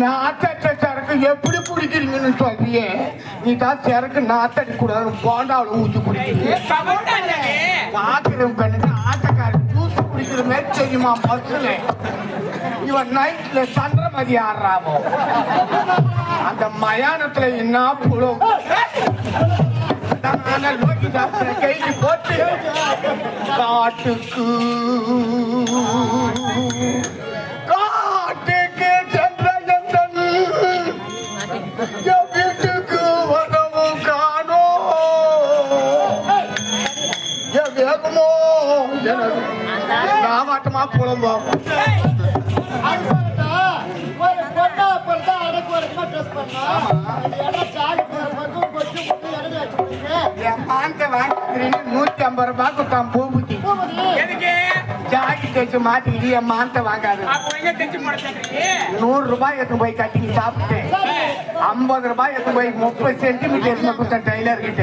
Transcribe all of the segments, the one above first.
நாத்தட்ட சரக்கு எப்படி குடிக்கிறீங்கன்னு சொல்றியே? நீ தான் சரக்கு நாத்தடி கூடாது போண்டாவில் ஊற்றி குடிக்கிறீங்க. பாக்குறவங்க கண்ணுக்கு ஆட்டக்காரி ஜூஸ் குடிக்கிற மாதிரி தெரியுமா பஸ்ல இவன் நைட்ல சந்திரமதி ஆடுறாமோ அந்த மயானத்துல என்ன லோகிதாசனை கைக்கு போட்டு காட்டுக்கு பாந்த வாங்கிக்கிறீங்க நூத்தி ஐம்பது ரூபாய்க்கு தான் பூபுத்தி பூபதி, ஜாக்கி தைச்சு மாட்டிக்கிட்டு என் வாங்காது நூறு ரூபாய் எடுத்து போய் கட்டி சாப்பிட்டு. ஐம்பது ரூபாய் எடுத்து போய் முப்பது சென்டிமீட்டர் கொடுத்தேன் டெய்லர் கிட்ட.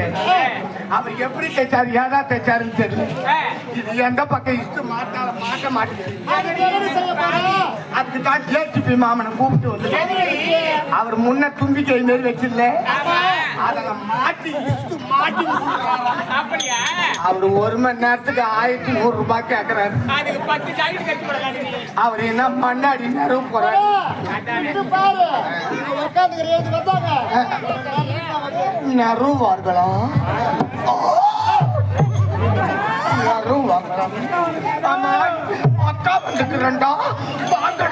அவர் எப்படி தைச்சாரு ஏதா தைச்சாருன்னு தெரியல. இது எந்த பக்கம் இஷ்டு மாட்டால மாட்ட மாட்டேங்குது. அதுக்கு தான் ஜேசிபி மாமனை கூப்பிட்டு வந்து அவர் முன்ன தும்பிக்கை மாரி வச்சிருந்த. அதில் மாட்டி இஷ்டு மாட்டி. அவர் ஒரு மணி நேரத்துக்கு ஆயிரத்தி நூறு ரூபாய் கேட்கறாரு அவர் என்ன மண்ணாடி நிறவு போறாரு. இது ஆமா அக்கா வந்துக்கிறேன்டா வாங்க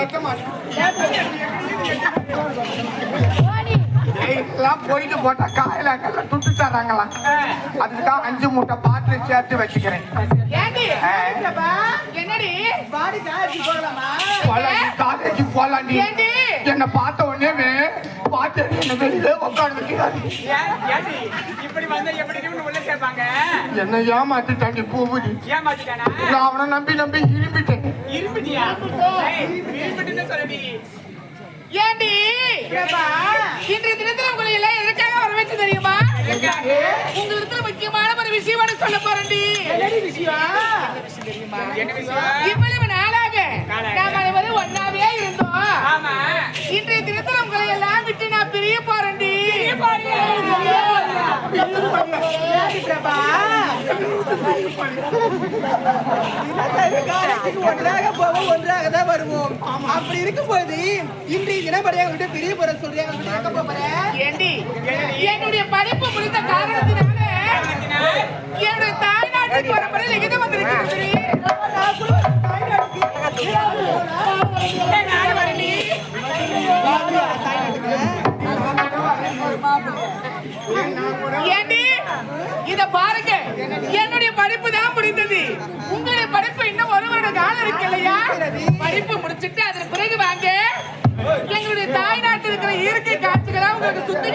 அக்கா, வாங்க. சும்மா எல்லாம் போயிட்டு போட்டா காயிலாங்கல்ல துட்டு தராங்களாம் அதுக்குதான் அஞ்சு மூட்டை பாட்டில் சேர்த்து வச்சுக்கிறேன். ஏண்டி? காலேஜ் ஏண்டி? என்ன பார்த்த உடனே பார்த்து என்ன வெளியில உட்காந்து வைக்கிறாரு. இப்படி வந்தா எப்படி இவனு உள்ள சேர்ப்பாங்க? என்ன ஏமாத்தி தண்ணி பூவுடி ஏமாத்திட்டானா? நான் அவனை நம்பி நம்பி இரும்பிட்டேன். ஏய், இன்றைய தினத்துல உங்களை எல்லாம் எதுக்காக வர வச்சு தெரியுமா உங்களுக்கு முக்கியமான ஒரு விஷயம் சொல்ல போறேன்டி. என்னடி விஷயம் என்ன விஷயம் இவ்வளவு நாளாக நாளாக. நாம் அனைவரும் ஒன்னாவே இருந்தோம் ஆமா இன்றைய தினத்துல உங்களை எல்லாம் விட்டு நான் பிரிய போறேன்டி காலேஜுக்கு ஒன்றாக போவோம் ஒன்றாக தான் வருவோம் அப்படி இருக்கும்போது இன்றைய தினப்படியாக விட்டு பிரிய போற சொல்றியா என்னுடைய படிப்பு முடித்த காரணத்தினால என்னுடைய தாய்நாட்டுக்கு வர முறையில் எங்கே வந்திருக்கிறேன் பாருங்க. என்னுடைய படிப்பு தான் முடிந்தது. உங்களுடைய படிப்பு இன்னும் ஒரு வருட காலம் இருக்கு இல்லையா? படிப்பு முடிச்சிட்டு அதன் பிறகு வாங்க. எங்களுடைய தாய்நாட்டில் இருக்கிற இயற்கை காட்சிகளை உங்களுக்கு சுத்தி